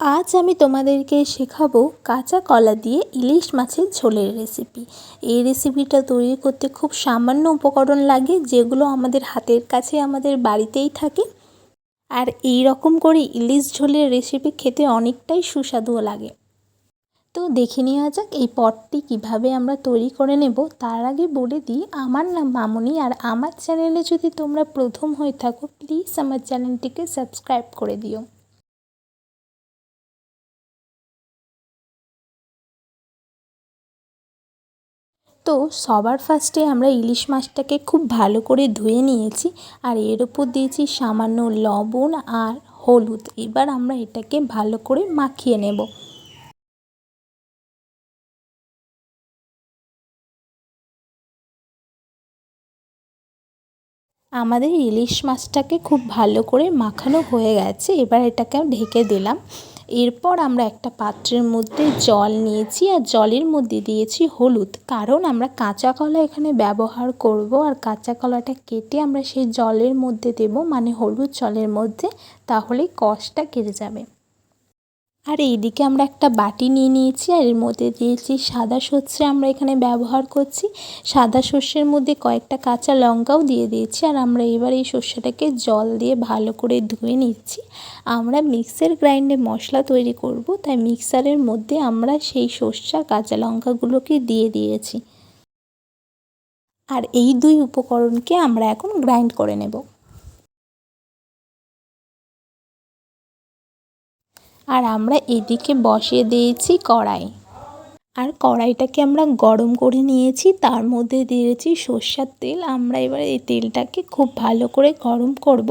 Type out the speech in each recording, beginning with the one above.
আজ আমি তোমাদেরকে শেখাবো কাঁচা কলা দিয়ে ইলিশ মাছের ঝোলের রেসিপি এই রেসিপিটা তৈরি করতে খুব সামান্য উপকরণ লাগে, যেগুলো আমাদের হাতের কাছে আমাদের বাড়িতেই থাকে। আর এই রকম করে ইলিশ ঝোলের রেসিপি খেতে অনেকটাই সুস্বাদুও লাগে। তো দেখে নেওয়া যাক এই পটটি কীভাবে আমরা তৈরি করে নেব। তার আগে বলে দিই, আমার নাম মামনি আর আমার চ্যানেলে যদি তোমরা প্রথম হয়ে থাকো প্লিজ আমার চ্যানেলটিকে সাবস্ক্রাইব করে দিও। তো সবার ফার্স্টে আমরা ইলিশ মাছটাকে খুব ভালো করে ধুয়ে নিয়েছি। আর এর ওপর দিয়েছি সামান্য লবণ আর হলুদ। এবার আমরা এটাকে ভালো করে মাখিয়ে নেব। আমাদের ইলিশ মাছটাকে খুব ভালো করে মাখানো হয়ে গেছে। এবার এটাকে ঢেকে দিলাম। এরপর আমরা একটা পাত্রের মধ্যে জল নিয়েছি আর জলের মধ্যে দিয়েছি হলুদ। কারণ আমরা কাঁচা কলা এখানে ব্যবহার করব আর কাঁচা কলাটা কেটে আমরা সেই জলের মধ্যে দেব মানে হলুদ জলের মধ্যে, তাহলে কষটা কেটে যাবে। আর এইদিকে আমরা একটা বাটি নিয়ে নিয়েছি আর এর মধ্যে দিয়েছি সাদা সর্ষে আমরা এখানে ব্যবহার করছি। সাদা সর্ষের মধ্যে কয়েকটা কাঁচা লঙ্কাও দিয়ে দিয়েছি আর আমরা এবার এই সর্ষেটাকে জল দিয়ে ভালো করে ধুয়ে নিচ্ছি। আমরা মিক্সার গ্রাইন্ডে মশলা তৈরি করব, তাই মিক্সারের মধ্যে আমরা সেই সর্ষা কাঁচা লঙ্কাগুলোকে দিয়ে দিয়েছি। আর এই দুই উপকরণকে আমরা এখন গ্রাইন্ড করে নেব। আর আমরা এদিকে বসিয়ে দিয়েছি কড়াই। আর কড়াইটাকে আমরা গরম করে নিয়েছি, তার মধ্যে দিয়েছি সর্ষার তেল। আমরা এবার এই তেলটাকে খুব ভালো করে গরম করব,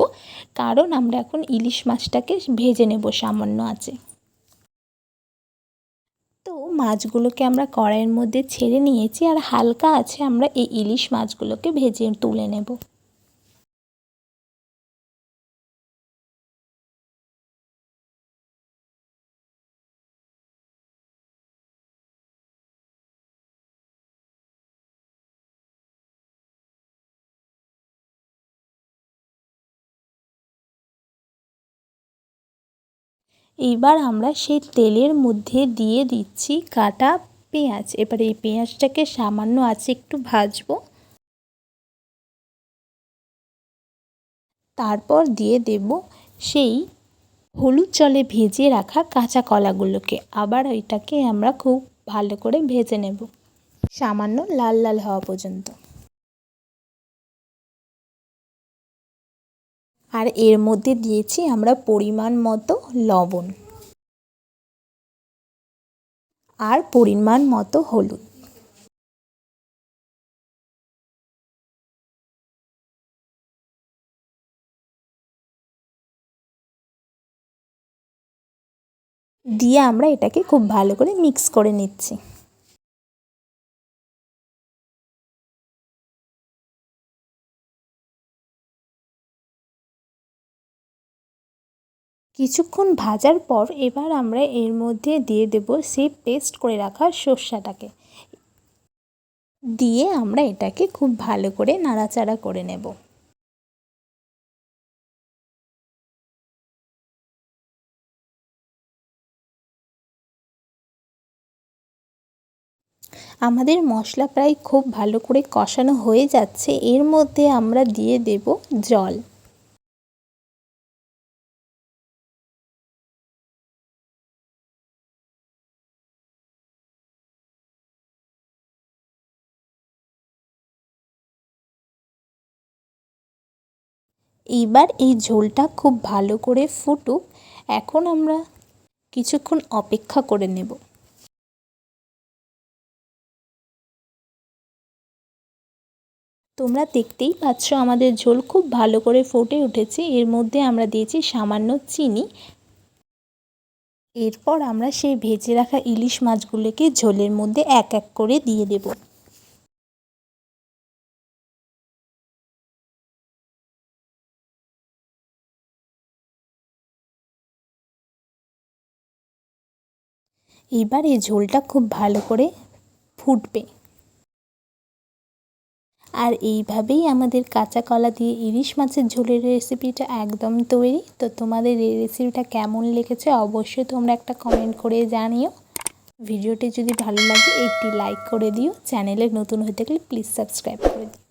কারণ আমরা এখন ইলিশ মাছটাকে ভেজে নেব সামান্য আছে। তো মাছগুলোকে আমরা কড়াইয়ের মধ্যে ছেড়ে নিয়েছি, আর হালকা আছে আমরা এই ইলিশ মাছগুলোকে ভেজে তুলে নেব। এইবার আমরা সেই তেলের মধ্যে দিয়ে দিচ্ছি কাটা পেঁয়াজ। এবার এই পেঁয়াজটাকে সামান্য আছে একটু ভাজবো। তারপর দিয়ে দেব সেই হলুদ জলে ভেজে রাখা কাঁচা কলাগুলোকে। আবার ওইটাকে আমরা খুব ভালো করে ভেজে নেব। সামান্য লাল লাল হওয়া পর্যন্ত। আর এর মধ্যে দিয়েছি আমরা পরিমাণ মতো লবণ আর পরিমাণ মতো হলুদ। দিয়ে আমরা এটাকে খুব ভালো করে মিক্স করে নিচ্ছি। কিছুক্ষণ ভাজার পর এবার আমরা এর মধ্যে দিয়ে দেব সেই পেস্ট করে রাখা সর্ষাটাকে। দিয়ে আমরা এটাকে খুব ভালো করে নাড়াচাড়া করে নেব। আমাদের মশলা প্রায় খুব ভালো করে কষানো হয়ে যাচ্ছে। এর মধ্যে আমরা দিয়ে দেব জল। এইবার এই ঝোলটা খুব ভালো করে ফুটুক। এখন আমরা কিছুক্ষণ অপেক্ষা করে নেব। তোমরা দেখতেই পাচ্ছ আমাদের ঝোল খুব ভালো করে ফুটে উঠেছে। এর মধ্যে আমরা দিয়েছি সামান্য চিনি। এরপর আমরা সেই ভেজে রাখা ইলিশ মাছগুলোকে ঝোলের মধ্যে এক এক করে দিয়ে দেবো। এইবার এই ঝোলটা খুব ভালো করে ফুটবে। আর এইভাবেই আমাদের কাঁচা কলা দিয়ে ইলিশ মাছের ঝোলের রেসিপিটা একদম তৈরি। তো তোমাদের এই রেসিপিটা কেমন লেগেছে অবশ্যই তোমরা একটা কমেন্ট করে জানিও। ভিডিওটি যদি ভালো লাগে একটি লাইক করে দিও। চ্যানেলে নতুন হয়ে থাকলে প্লিজ সাবস্ক্রাইব করে দিও।